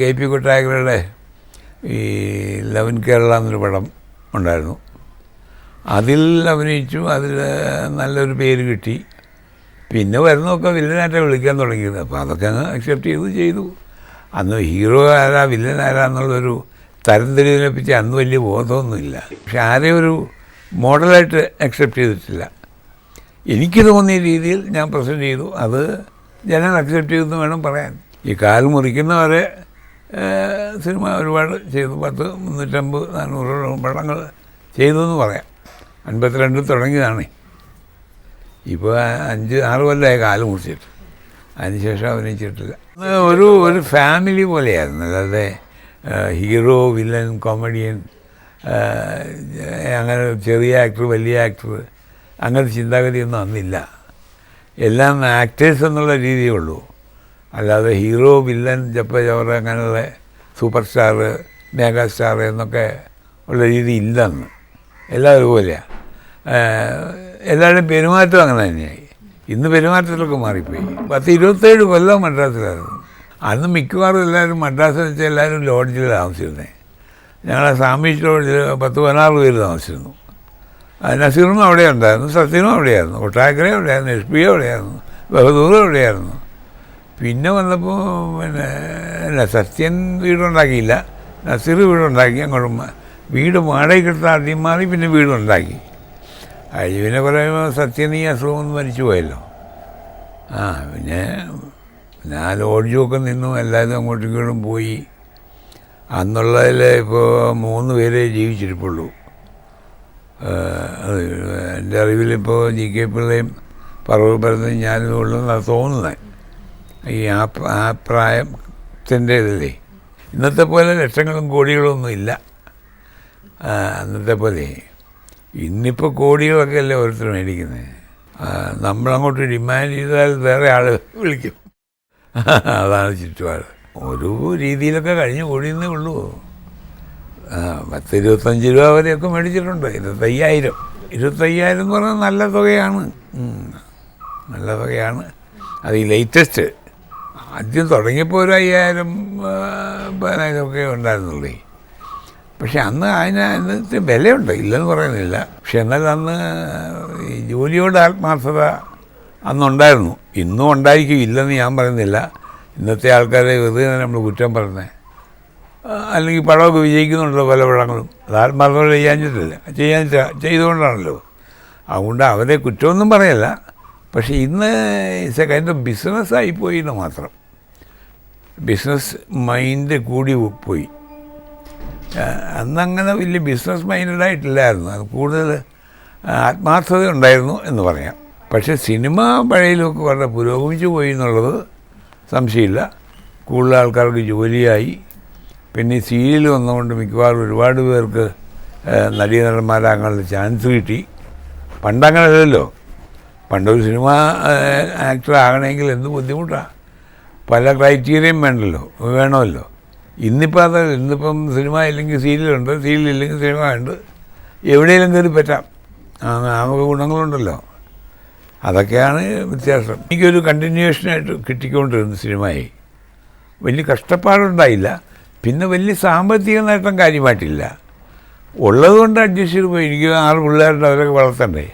K P കൊട്ടായകരുടെ ഈ ലവൻ കേരള എന്നൊരു പടം ഉണ്ടായിരുന്നു. അതിൽ അഭിനയിച്ചു അതിൽ നല്ലൊരു പേര് കിട്ടി. പിന്നെ വരുന്നതൊക്കെ വില്ലനായിട്ടാണ് വിളിക്കാൻ തുടങ്ങിയത്. അപ്പോൾ അതൊക്കെ അങ്ങ് അക്സെപ്റ്റ് ചെയ്തു ചെയ്തു. അന്ന് ഹീറോ ആരാ വില്ലൻ ആരാ എന്നുള്ളൊരു തരംതിരിവിനെ പറ്റി അന്ന് വലിയ ബോധമൊന്നുമില്ല. പക്ഷെ ആരെയും ഒരു മോഡലായിട്ട് അക്സെപ്റ്റ് ചെയ്തിട്ടില്ല. എനിക്ക് തോന്നിയ രീതിയിൽ ഞാൻ പ്രസന്റ് ചെയ്തു. അത് ജനങ്ങൾ അക്സെപ്റ്റ് ചെയ്തെന്ന് വേണം പറയാൻ. ഈ കാൽ മുറിക്കുന്നവരെ സിനിമ ഒരുപാട് ചെയ്തു. പത്ത് മുന്നൂറ്റമ്പത് നാനൂറോളം പടങ്ങൾ ചെയ്തു എന്ന് പറയാം. അൻപത്തിരണ്ടിൽ തുടങ്ങിയതാണ്. ഇപ്പോൾ അഞ്ച് ആറ് കൊല്ലമായി കാൽ മുറിച്ചിട്ട്. അതിനുശേഷം അഭിനയിച്ചിട്ടില്ല. ഒരു ഒരു ഫാമിലി പോലെയായിരുന്നു. അല്ലാതെ ഹീറോ വില്ലൻ കോമഡിയൻ അങ്ങനെ ചെറിയ ആക്ടർ വലിയ ആക്ടർ അങ്ങനത്തെ ചിന്താഗതിയൊന്നും അന്നില്ല. എല്ലാം ആക്ടേഴ്സ് എന്നുള്ള രീതിയേ ഉള്ളൂ. അല്ലാതെ ഹീറോ വില്ലൻ ജപ്പ ജവർ അങ്ങനെയുള്ള സൂപ്പർ സ്റ്റാർ മേഗാ സ്റ്റാർ എന്നൊക്കെ ഉള്ള രീതി ഇല്ലെന്ന്. എല്ലാം ഒരുപോലെയാണ് എല്ലാവരുടെയും പെരുമാറ്റം അങ്ങനെ തന്നെയായി. ഇന്ന് പെരുമാറ്റത്തിലൊക്കെ മാറിപ്പോയി. പത്ത് ഇരുപത്തേഴ് കൊല്ലം മദ്രാസിലായിരുന്നു. അന്ന് മിക്കവാറും എല്ലാവരും മദ്രാസിൽ വെച്ചാൽ എല്ലാവരും ലോഡ്ജിൽ താമസിച്ചിരുന്നത് ഞങ്ങളെ സാമീഷ് ലോഡ്ജിൽ പത്ത് പതിനാറ് പേര് താമസിച്ചിരുന്നു. നസീറും അവിടെ ഉണ്ടായിരുന്നു സത്യനും അവിടെയായിരുന്നു ഒട്ടാക്കര അവിടെയായിരുന്നു എസ് പി അവിടെയായിരുന്നു ബഹദൂർ അവിടെയായിരുന്നു. പിന്നെ വന്നപ്പോൾ പിന്നെ അല്ല സത്യൻ വീടുണ്ടാക്കിയില്ല. നസീർ വീടുണ്ടാക്കി അങ്ങോട്ട് വീട് വീട് വാടകയ്ക്കെടുത്ത് ആദ്യം മാറി പിന്നെ വീടുണ്ടാക്കി. അതിൽ പിന്നെ കുറേ സത്യൻ ഈ അസുഖം ഒന്ന് മരിച്ചു പോയല്ലോ. ആ പിന്നെ ഞാൻ ലോഡ്ജുമൊക്കെ നിന്നു എല്ലാവരും അങ്ങോട്ടും ഇങ്ങോട്ടും പോയി. അന്നുള്ളതിൽ ഇപ്പോൾ മൂന്ന് പേരെ ജീവിച്ചിരിപ്പുള്ളൂ. എന്റെ അറിവിലിപ്പോൾ ജി കെ പിള്ളയും പറവൂർഭരത്തും ഞാനും ഉള്ളതെന്നാണ് തോന്നുന്നത് ഈ ആ ആ പ്രായത്തിന്റെ ഇന്നത്തെ പോലെ ലക്ഷങ്ങളും കോടികളും ഒന്നും ഇല്ല അന്നത്തെ പോലെ. ഇന്നിപ്പോൾ കോടികളൊക്കെ അല്ലേ ഓരോരുത്തർ മേടിക്കുന്നത് നമ്മളങ്ങോട്ട് ഡിമാൻഡ് ചെയ്താൽ വേറെ ആൾ വിളിക്കും. അതാണ് ചുറ്റുപാട്. ഒരു രീതിയിലൊക്കെ കഴിഞ്ഞു കൂടിയെന്നേ ഉള്ളൂ. പത്ത് ഇരുപത്തഞ്ച് രൂപ വരെയൊക്കെ മേടിച്ചിട്ടുണ്ട്. ഇരുപത്തയ്യായിരം. ഇരുപത്തയ്യായിരം എന്ന് പറഞ്ഞാൽ നല്ല തുകയാണ്. നല്ല തുകയാണ്. അത് ഈ ലേറ്റസ്റ്റ് ആദ്യം തുടങ്ങിയപ്പോൾ ഒരു അയ്യായിരം പതിനായിരമൊക്കെ ഉണ്ടായിരുന്നുള്ളൂ. പക്ഷെ അന്ന് അതിന് അതിനകത്ത് വിലയുണ്ട് ഇല്ലെന്ന് പറയുന്നില്ല. പക്ഷെ എന്നാൽ അന്ന് ഈ ജോലിയോട് ആത്മാർത്ഥത അന്നുണ്ടായിരുന്നു. ഇന്നും ഉണ്ടായിരിക്കും ഇല്ലെന്ന് ഞാൻ പറയുന്നില്ല. ഇന്നത്തെ ആൾക്കാരെ വെറുതെ നമ്മൾ കുറ്റം പറയുന്നത് അല്ലെങ്കിൽ പടമൊക്കെ വിജയിക്കുന്നുണ്ടല്ലോ പല പടങ്ങളും. അത് ആത്മാർത്ഥത ചെയ്യാഞ്ഞിട്ടില്ല. ചെയ്യാൻ ചെയ്തുകൊണ്ടാണല്ലോ. അതുകൊണ്ട് അവരെ കുറ്റമൊന്നും പറയല്ല. പക്ഷേ ഇന്ന് ഇറ്റ്സ് എ കൈൻഡ് ഓഫ് മാത്രം. ബിസിനസ് മൈൻഡ് കൂടി പോയി. അന്നങ്ങനെ വലിയ ബിസിനസ് മൈൻഡായിട്ടില്ലായിരുന്നു അത് കൂടുതൽ ആത്മാർത്ഥത ഉണ്ടായിരുന്നു എന്ന് പറയാം. പക്ഷെ സിനിമ പഴയതിലൊക്കെ വളരെ പുരോഗമിച്ചു പോയി എന്നുള്ളത് സംശയമില്ല. കൂടുതൽ ആൾക്കാർക്ക് ജോലിയായി. പിന്നെ ഈ സീരിയൽ വന്നുകൊണ്ട് മിക്കവാറും ഒരുപാട് പേർക്ക് നടീനടന്മാരാകാനുള്ള ചാൻസ് കിട്ടി. പണ്ടങ്ങനെയല്ലല്ലോ പണ്ടൊരു സിനിമ ആക്ടർ ആകണമെങ്കിൽ എന്ത് ബുദ്ധിമുട്ടാണ് പല ക്രൈറ്റീരിയയും വേണ്ടല്ലോ വേണമല്ലോ. ഇന്നിപ്പോൾ അത് ഇന്നിപ്പം സിനിമ ഇല്ലെങ്കിൽ സീരിയലുണ്ട് സീരിയൽ ഇല്ലെങ്കിൽ സിനിമ ഉണ്ട്. എവിടെയെങ്കിലും കയറി പറ്റാം. നമുക്ക് ഗുണങ്ങളുണ്ടല്ലോ. അതൊക്കെയാണ് വ്യത്യാസം. എനിക്കൊരു കണ്ടിന്യൂഷനായിട്ട് കിട്ടിക്കൊണ്ടിരുന്നു സിനിമയായി വലിയ കഷ്ടപ്പാടുണ്ടായില്ല. പിന്നെ വലിയ സാമ്പത്തിക നേട്ടം കാര്യമായിട്ടില്ല. ഉള്ളതുകൊണ്ട് അഡ്ജസ്റ്റ് ചെയ്ത് പോയി. എനിക്ക് ആറ് പിള്ളേരുണ്ട് അവരൊക്കെ വളർത്തണ്ടേ.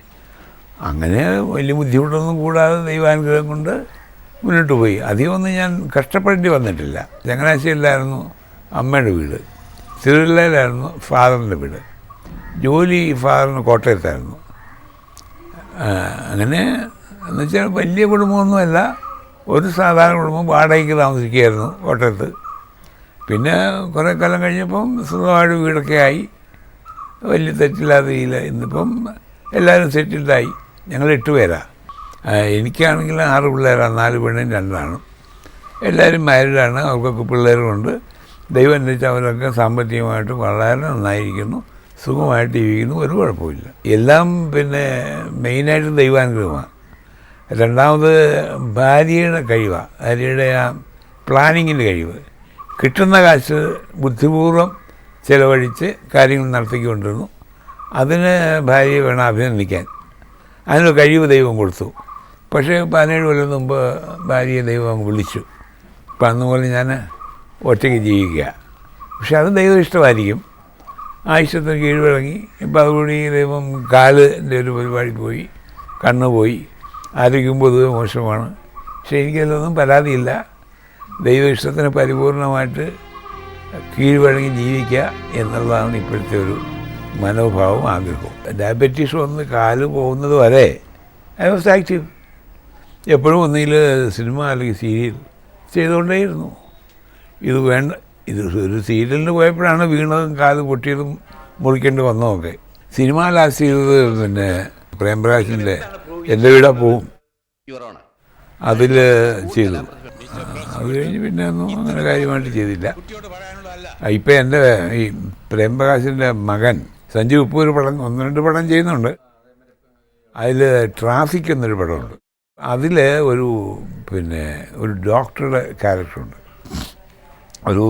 അങ്ങനെ വലിയ ബുദ്ധിമുട്ടൊന്നും കൂടാതെ ദൈവാനുഗ്രഹം കൊണ്ട് മുന്നോട്ട് പോയി. അധികമൊന്നും ഞാൻ കഷ്ടപ്പെടേണ്ടി വന്നിട്ടില്ല. ചങ്ങനാശ്ശേരിയിലായിരുന്നു അമ്മയുടെ വീട്. തിരുവല്ലയിലായിരുന്നു ഫാദറിന്റെ വീട്. ജോലി ഫാദറിന് കോട്ടയത്തായിരുന്നു. അങ്ങനെ എന്ന് വെച്ചാൽ വലിയ കുടുംബമൊന്നുമല്ല. ഒരു സാധാരണ കുടുംബം വാടകയ്ക്ക് താമസിക്കുകയായിരുന്നു കോട്ടയത്ത്. പിന്നെ കുറേ കാലം കഴിഞ്ഞപ്പം സ്വന്തമായിട്ട് വീടൊക്കെ ആയി. വലിയ തെറ്റില്ലാതെ ഇന്നിപ്പം എല്ലാവരും സെറ്റിൽഡായി. ഞങ്ങൾ എട്ട് പേരാ. ആ, എനിക്കാണെങ്കിൽ ആറ് പിള്ളേരാണ് നാല് പെണ്ണും രണ്ടാണ്. എല്ലാവരും മാരീഡാണ് അവർക്കൊക്കെ പിള്ളേരുമുണ്ട്. ദൈവം അനുസരിച്ച് അവരൊക്കെ സാമ്പത്തികമായിട്ട് വളരെ നന്നായിരിക്കുന്നു സുഖമായിട്ട് ജീവിക്കുന്നു ഒരു കുഴപ്പമില്ല എല്ലാം പിന്നെ മെയിനായിട്ട് ദൈവാനുഗ്രഹമാണ്. രണ്ടാമത് ഭാര്യയുടെ കഴിവാണ് ഭാര്യയുടെ ആ പ്ലാനിങ്ങിന്റെ കഴിവ്. കിട്ടുന്ന കാശ് ബുദ്ധിപൂർവം ചിലവഴിച്ച് കാര്യങ്ങൾ നടത്തിക്കൊണ്ടിരുന്നു. അതിന് ഭാര്യയെ വേണം അഭിനന്ദിക്കാൻ. അതിനൊരു കഴിവ് ദൈവം കൊടുത്തു. പക്ഷേ പതിനേഴ് കൊല്ലം മുമ്പ് ഭാര്യയെ ദൈവം വിളിച്ചു. ഇപ്പം അന്ന് പോലെ ഞാൻ ഒറ്റയ്ക്ക് ജീവിക്കുക. പക്ഷെ അത് ദൈവം ഇഷ്ടമായിരിക്കും. ആ ഇഷ്ടത്തിന് കീഴ്വഴങ്ങി ഇപ്പം അതുകൂടി ദൈവം കാലിന്റെ ഒരു പരിപാടി പോയി കണ്ണ് പോയി. ആരോഗ്യം പൊതുവെ മോശമാണ്. പക്ഷേ എനിക്കതിലൊന്നും പരാതിയില്ല. ദൈവ ഇഷ്ടത്തിന് പരിപൂർണമായിട്ട് കീഴ്വഴങ്ങി ജീവിക്കുക എന്നുള്ളതാണ് ഇപ്പോഴത്തെ ഒരു മനോഭാവം ആഗ്രഹവും. ഡയബറ്റീസ് വന്ന് കാൽ പോകുന്നത് വരെ ഐ വാസ് ആക്റ്റീവ് എപ്പോഴും ഒന്നിൽ സിനിമ അല്ലെങ്കിൽ സീരിയൽ ചെയ്തുകൊണ്ടേയിരുന്നു. ഇത് വേണ്ട ഇത് ഒരു സീരിയലിന് പോയപ്പോഴാണ് വീണതും കാത് പൊട്ടിയതും മുറിക്കേണ്ടി വന്നതൊക്കെ. സിനിമ ലാസ്റ്റ് ചെയ്തത് പിന്നെ പ്രേംപ്രകാശിന്റെ എന്റെ വീടാ പോവും. അതിൽ ചെയ്തു. അത് കഴിഞ്ഞ് പിന്നെ ഒന്നും അങ്ങനെ കാര്യമായിട്ട് ചെയ്തില്ല. ഇപ്പം എന്റെ ഈ പ്രേംപ്രകാശിന്റെ മകൻ സഞ്ജു ഉപ്പ് ഒരു പടം ഒന്ന് രണ്ട് പടം ചെയ്യുന്നുണ്ട്. അതിൽ ട്രാഫിക് എന്നൊരു പടമുണ്ട്. അതിൽ ഒരു പിന്നെ ഒരു ഡോക്ടറുടെ ക്യാരക്ടറുണ്ട്. ഒരു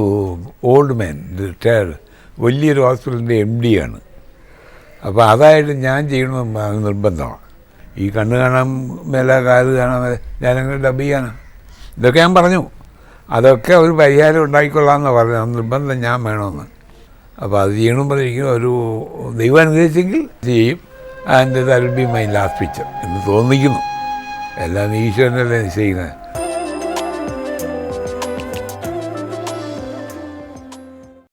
ഓൾഡ് മാൻ റിട്ടയർഡ് വലിയൊരു ഹോസ്പിറ്റലിന്റെ എം ഡി ആണ്. അപ്പോൾ അതായിട്ട് ഞാൻ ചെയ്യണമെന്ന് നിർബന്ധമാണ്. ഈ കണ്ണ് കാണാൻ മേല കാൽ കാണാൻ മേല ഞാനങ്ങനെ ഡബ് ചെയ്യാനാണ് ഇതൊക്കെ ഞാൻ പറഞ്ഞു. അതൊക്കെ ഒരു പരിഹാരം ഉണ്ടാക്കിക്കൊള്ളാമെന്ന് പറഞ്ഞു നിർബന്ധം ഞാൻ വേണമെന്ന്. അപ്പോൾ അത് ചെയ്യണം പറഞ്ഞിരിക്കും ഒരു ദൈവം അനുഗ്രഹിച്ചെങ്കിൽ ചെയ്യും. And will be my last picture എന്ന് തോന്നിക്കുന്നു. എല്ലാം ഈശ്വരനല്ലേ നിശ്ചയിക്കുന്നത്